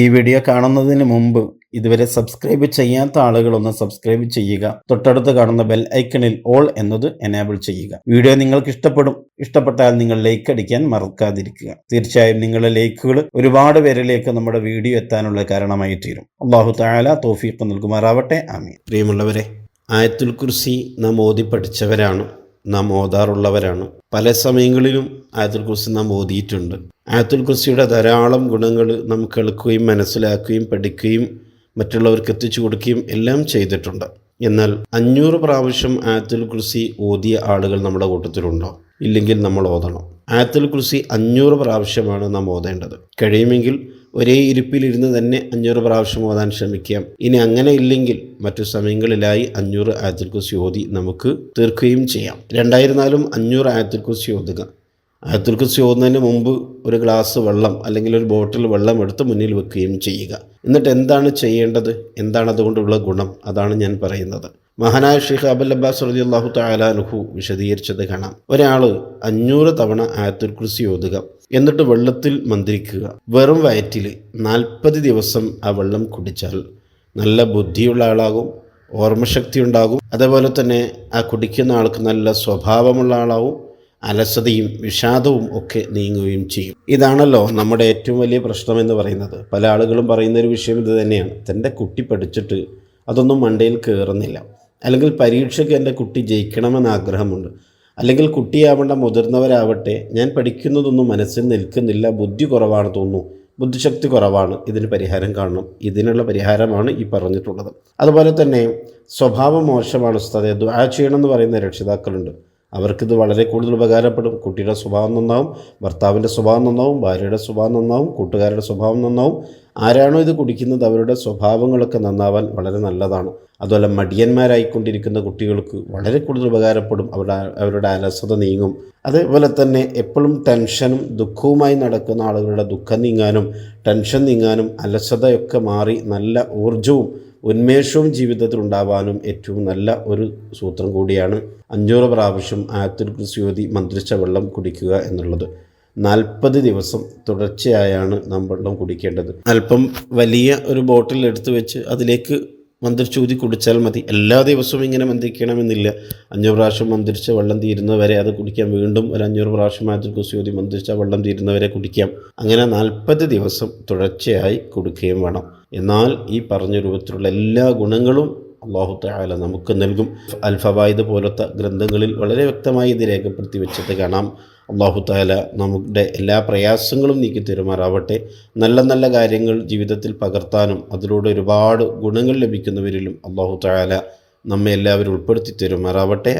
ഈ വീഡിയോ കാണുന്നതിന് മുമ്പ് ഇതുവരെ സബ്സ്ക്രൈബ് ചെയ്യാത്ത ആളുകളൊന്ന് സബ്സ്ക്രൈബ് ചെയ്യുക. തൊട്ടടുത്ത് കാണുന്ന ബെൽ ഐക്കണിൽ ഓൾ എന്നത് എനേബിൾ ചെയ്യുക. വീഡിയോ നിങ്ങൾക്ക് ഇഷ്ടപ്പെടും. ഇഷ്ടപ്പെട്ടാൽ നിങ്ങൾ ലൈക്ക് അടിക്കാൻ മറക്കാതിരിക്കുക. തീർച്ചയായും നിങ്ങളുടെ ലൈക്കുകൾ ഒരുപാട് പേരിലേക്ക് നമ്മുടെ വീഡിയോ എത്താനുള്ള കാരണമായി തീരും. അള്ളാഹു താല തോഫീഖ് നൽകുമാറാവട്ടെ. ആമീൻ. പ്രിയമുള്ളവരെ ആയത്തുൽ കുർസി നാം ഓതി പഠിച്ചവരാണ്. നാം ഓതാറുള്ളവരാണ്. പല സമയങ്ങളിലും ആയത്തുൽ കുർസി നാം ഓതിയിട്ടുണ്ട്. ആയത്തുൽ കുർസിയുടെ ധാരാളം ഗുണങ്ങൾ നാം കേൾക്കുകയും മനസ്സിലാക്കുകയും പഠിക്കുകയും മറ്റുള്ളവർക്ക് എത്തിച്ചു കൊടുക്കുകയും എല്ലാം ചെയ്തിട്ടുണ്ട്. എന്നാൽ അഞ്ഞൂറ് പ്രാവശ്യം ആയത്തുൽ കുർസി ഓതിയ ആളുകൾ നമ്മുടെ കൂട്ടത്തിലുണ്ടോ? ഇല്ലെങ്കിൽ നമ്മൾ ഓതണം? ആയത്തുൽ കുർസി അഞ്ഞൂറ് പ്രാവശ്യമാണ് നാം ഓതേണ്ടത്. കഴിയുമെങ്കിൽ ഒരേ ഇരിപ്പിലിരുന്ന് തന്നെ അഞ്ഞൂറ് പ്രാവശ്യം ഓതാൻ ശ്രമിക്കാം. ഇനി അങ്ങനെ ഇല്ലെങ്കിൽ മറ്റു സമയങ്ങളിലായി അഞ്ഞൂറ് ആയത്തുൽ കുർസി ഓതി നമുക്ക് തീർക്കുകയും ചെയ്യാം. രണ്ടായിരുന്നാലും അഞ്ഞൂറ് ആയത്തുൽ കുർസി ഓതുക ആയത്തുൽ ഓതുന്നതിന് മുമ്പ് ഒരു ഗ്ലാസ് വെള്ളം അല്ലെങ്കിൽ ഒരു ബോട്ടിൽ വെള്ളം എടുത്ത് മുന്നിൽ വെക്കുകയും ചെയ്യുക. എന്നിട്ട് എന്താണ് ചെയ്യേണ്ടത്? എന്താണ് അതുകൊണ്ടുള്ള ഗുണം? അതാണ് ഞാൻ പറയുന്നത്. മഹാനായ ഷെയ്ഖ് അബുൽ അബ്ബാസ് റതി അള്ളാഹു താലാനുഹു വിശദീകരിച്ചത് കാണാം. ഒരാൾ അഞ്ഞൂറ് തവണ ആയത്തുൽ കുർസി ഓതുക എന്നിട്ട് വെള്ളത്തിൽ മന്ത്രിക്കുക. വെറും വയറ്റിൽ നാൽപ്പത് ദിവസം ആ വെള്ളം കുടിച്ചാൽ നല്ല ബുദ്ധിയുള്ള ആളാകും ഓർമ്മശക്തി ഉണ്ടാകും. അതേപോലെ തന്നെ ആ കുടിക്കുന്ന ആൾക്ക് നല്ല സ്വഭാവമുള്ള ആളാവും അലസതയും വിഷാദവും ഒക്കെ നീങ്ങുകയും ചെയ്യും. ഇതാണല്ലോ നമ്മുടെ ഏറ്റവും വലിയ പ്രശ്നം എന്ന് പറയുന്നത്. പല ആളുകളും പറയുന്ന ഒരു വിഷയം ഇത് തന്നെയാണ്. തന്റെ കുട്ടി പഠിച്ചിട്ട് അതൊന്നും മണ്ടയിൽ കയറുന്നില്ല അല്ലെങ്കിൽ പരീക്ഷയ്ക്ക് എന്റെ കുട്ടി ജയിക്കണമെന്ന് ആഗ്രഹമുണ്ട്. അല്ലെങ്കിൽ കുട്ടിയാവേണ്ട മുതിർന്നവരാവട്ടെ ഞാൻ പഠിക്കുന്നതൊന്നും മനസ്സിൽ നിൽക്കുന്നില്ല ബുദ്ധി കുറവാണ് തോന്നുന്നു. ബുദ്ധിശക്തി കുറവാണ്. ഇതിന് പരിഹാരം കാണണം. ഇതിനുള്ള പരിഹാരമാണ് ഈ പറഞ്ഞിട്ടുള്ളത്. അതുപോലെ തന്നെ സ്വഭാവം മോശമാണ് ഉസ്താദെ. ദുആ ചെയ്യണമെന്ന് പറയുന്ന രക്ഷിതാക്കളുണ്ട്. അവർക്കിത് വളരെ കൂടുതൽ ഉപകാരപ്പെടും. കുട്ടിയുടെ സ്വഭാവം നന്നാവും ഭർത്താവിന്റെ സ്വഭാവം നന്നാവും ഭാര്യയുടെ സ്വഭാവം നന്നാവും കൂട്ടുകാരുടെ സ്വഭാവം നന്നാവും. ആരാണോ ഇത് കുടിക്കുന്നത് അവരുടെ സ്വഭാവങ്ങളൊക്കെ നന്നാവാൻ വളരെ നല്ലതാണ്. അതുപോലെ മടിയന്മാരായിക്കൊണ്ടിരിക്കുന്ന കുട്ടികൾക്ക് വളരെ കൂടുതൽ ഉപകാരപ്പെടും. അവരുടെ അവരുടെ അലസത നീങ്ങും. അതേപോലെ തന്നെ എപ്പോഴും ടെൻഷനും ദുഃഖവുമായി നടക്കുന്ന ആളുകളുടെ ദുഃഖം നീങ്ങാനും ടെൻഷൻ നീങ്ങാനും അലസതയൊക്കെ മാറി നല്ല ഊർജവും ഉന്മേഷവും ജീവിതത്തിൽ ഉണ്ടാവാനും ഏറ്റവും നല്ല ഒരു സൂത്രം കൂടിയാണ്. അഞ്ഞൂറ് പ്രാവശ്യം ആയത്തിൽ കൃഷിയോതി മന്ത്രിച്ച വെള്ളം കുടിക്കുക എന്നുള്ളത്. നാൽപ്പത് ദിവസം തുടർച്ചയായാണ് നാം വെള്ളം കുടിക്കേണ്ടത്. അല്പം വലിയ ഒരു ബോട്ടിൽ എടുത്തു വെച്ച് അതിലേക്ക് മന്ത്രിച്ചൂതി കുടിച്ചാൽ മതി. എല്ലാ ദിവസവും ഇങ്ങനെ മന്ത്രിക്കണമെന്നില്ല. അഞ്ഞൂറ് പ്രാവശ്യം മന്ത്രിച്ച വെള്ളം തീരുന്നവരെ അത് കുടിക്കാം. വീണ്ടും ഒരു അഞ്ഞൂറ് പ്രാവശ്യം ആയത്തിൽ കുസിയോതി മന്ത്രിച്ച വെള്ളം തീരുന്നവരെ കുടിക്കാം. അങ്ങനെ നാൽപ്പത് ദിവസം തുടർച്ചയായി കുടിക്കുകയും വേണം. എന്നാൽ ഈ പറഞ്ഞ രൂപത്തിലുള്ള എല്ലാ ഗുണങ്ങളും അള്ളാഹു താല നമുക്ക് നൽകും. അൽഫവായത് പോലത്തെ ഗ്രന്ഥങ്ങളിൽ വളരെ വ്യക്തമായി ഇത് രേഖപ്പെടുത്തി വെച്ചത് കാണാം. അള്ളാഹു താല നമ്മുടെ എല്ലാ പ്രയാസങ്ങളും നീക്കി തരുമാറാവട്ടെ. നല്ല നല്ല കാര്യങ്ങൾ ജീവിതത്തിൽ പകർത്താനും അതിലൂടെ ഒരുപാട് ഗുണങ്ങൾ ലഭിക്കുന്നവരിലും അള്ളാഹു താല നമ്മെ എല്ലാവരും ഉൾപ്പെടുത്തി തരുമാറാവട്ടെ.